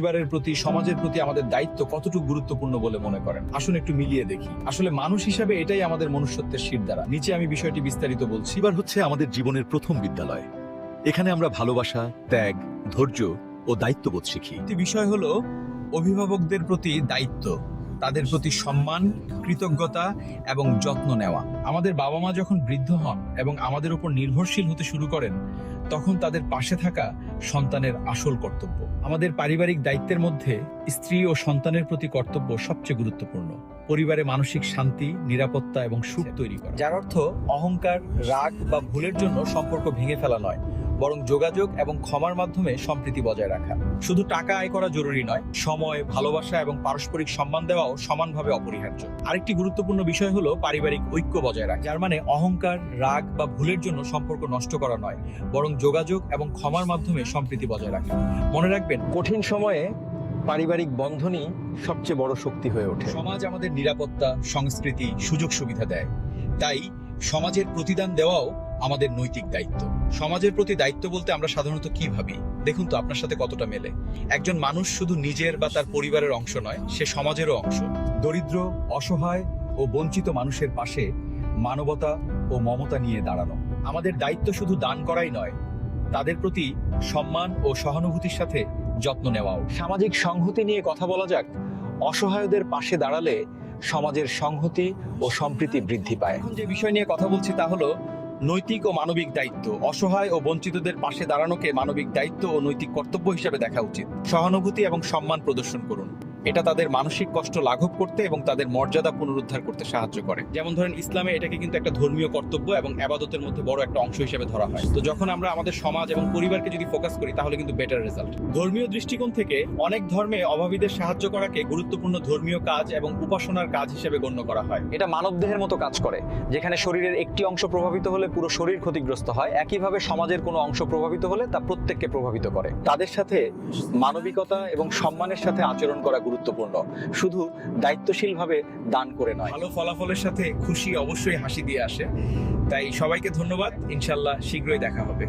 পরিবারের প্রতি সমাজের প্রতি আমাদের দায়িত্ব কতটুকু গুরুত্বপূর্ণ বলে মনে করেন? আসুন একটু মিলিয়ে দেখি। আসলে মানুষ হিসাবে এটাই আমাদের মনুষ্যত্বের শির দ্বারা নিচে আমি বিষয়টি বিস্তারিত বলছি। এবার হচ্ছে আমাদের জীবনের প্রথম বিদ্যালয়। এখানে আমরা ভালোবাসা ত্যাগ ধৈর্য ও দায়িত্ববোধ শিখি। বিষয় হলো অভিভাবকদের প্রতি দায়িত্ব। তাদের প্রতি সম্মান, কৃতজ্ঞতা এবং যত্ন নেওয়া। আমাদের বাবা মা যখন বৃদ্ধ হন এবং আমাদের উপর নির্ভরশীল হতে শুরু করেন, তখন তাদের পাশে থাকা সন্তানের আসল কর্তব্য। আমাদের পারিবারিক দায়িত্বের মধ্যে স্ত্রী ও সন্তানের প্রতি কর্তব্য সবচেয়ে গুরুত্বপূর্ণ। পরিবারে মানসিক শান্তি, নিরাপত্তা এবং সুখ তৈরি করা। যার অর্থ অহংকার, রাগ বা ভুলের জন্য সম্পর্ক ভেঙে ফেলা নয়। বরং যোগাযোগ এবং ক্ষমার মাধ্যমে সম্প্রীতি বজায় রাখা। শুধু টাকা আয় করা জরুরি নয়, সময়, ভালোবাসা এবং পারস্পরিক সম্মান দেওয়াও সমানভাবে অপরিহার্য। আরেকটি গুরুত্বপূর্ণ বিষয় হলো পারিবারিক ঐক্য বজায় রাখা। যার মানে অহংকার, রাগ বা ভুলের জন্য সম্পর্ক নষ্ট করা নয়, বরং যোগাযোগ এবং ক্ষমার মাধ্যমে সম্প্রীতি বজায় রাখা। মনে রাখবেন, কঠিন সময়ে পারিবারিক বন্ধনই সবচেয়ে বড় শক্তি হয়ে ওঠে। সমাজ আমাদের নিরাপত্তা, সংস্কৃতি সুযোগ সুবিধা দেয়। তাই সমাজের প্রতিদান দেওয়াও আমাদের নৈতিক দায়িত্ব। সমাজের প্রতি দায়িত্ব বলতে আমরা সাধারণত কি ভাবি? দেখুন তো আপনার সাথে কতটা মেলে। একজন মানুষ শুধু নিজের বা তার পরিবারের অংশ নয় সে সমাজেরও অংশ। দরিদ্র অসহায় ও বঞ্চিত মানুষের পাশে মানবতা ও মমতা নিয়ে দাঁড়ানো। আমাদের দায়িত্ব শুধু দান করাই নয় তাদের প্রতি সম্মান ও সহানুভূতির সাথে যত্ন নেওয়াও। সামাজিক সংহতি নিয়ে কথা বলা যাক অসহায়দের পাশে দাঁড়ালে সমাজের সংহতি ও সম্প্রীতি বৃদ্ধি পায়। এখন যে বিষয় নিয়ে কথা বলছি তা হলো নৈতিক ও মানবিক দায়িত্ব। অসহায় ও বঞ্চিতদের পাশে দাঁড়ানোকে মানবিক দায়িত্ব ও নৈতিক কর্তব্য হিসেবে দেখা উচিত। সহানুভূতি এবং সম্মান প্রদর্শন করুন। এটা তাদের মানসিক কষ্ট লাঘব করতে এবং তাদের মর্যাদা পুনরুদ্ধার করতে সাহায্য করে। যেমন ধরেন, ইসলামে এটাকে কিন্তু একটা ধর্মীয় কর্তব্য এবং আবাদতের মধ্যে বড় একটা অংশ হিসেবে ধরা হয়। তো যখন আমরা আমাদের সমাজ এবং পরিবারকে যদি ফোকাস করি, তাহলে কিন্তু বেটার রেজাল্ট ধর্মীয় দৃষ্টিকোণ থেকে অনেক ধর্মে অভাবীদের সাহায্য করাকে গুরুত্বপূর্ণ ধর্মীয় কাজ এবং উপাসনার কাজ হিসেবে গণ্য করা হয়। এটা মানব দেহের মতো কাজ করে, যেখানে শরীরের একটি অংশ প্রভাবিত হলে পুরো শরীর ক্ষতিগ্রস্ত হয়। একইভাবে সমাজের কোনো অংশ প্রভাবিত হলে তা প্রত্যেককে প্রভাবিত করে। তাদের সাথে মানবিকতা এবং সম্মানের সাথে আচরণ করা গুরুত্বপূর্ণ। শুধু দায়িত্বশীলভাবে দান করে নয়। ভালো ফলাফলের সাথে খুশি অবশ্যই হাসি দিয়ে আসে। তাই সবাইকে ধন্যবাদ। ইনশাল্লাহ শীঘ্রই দেখা হবে।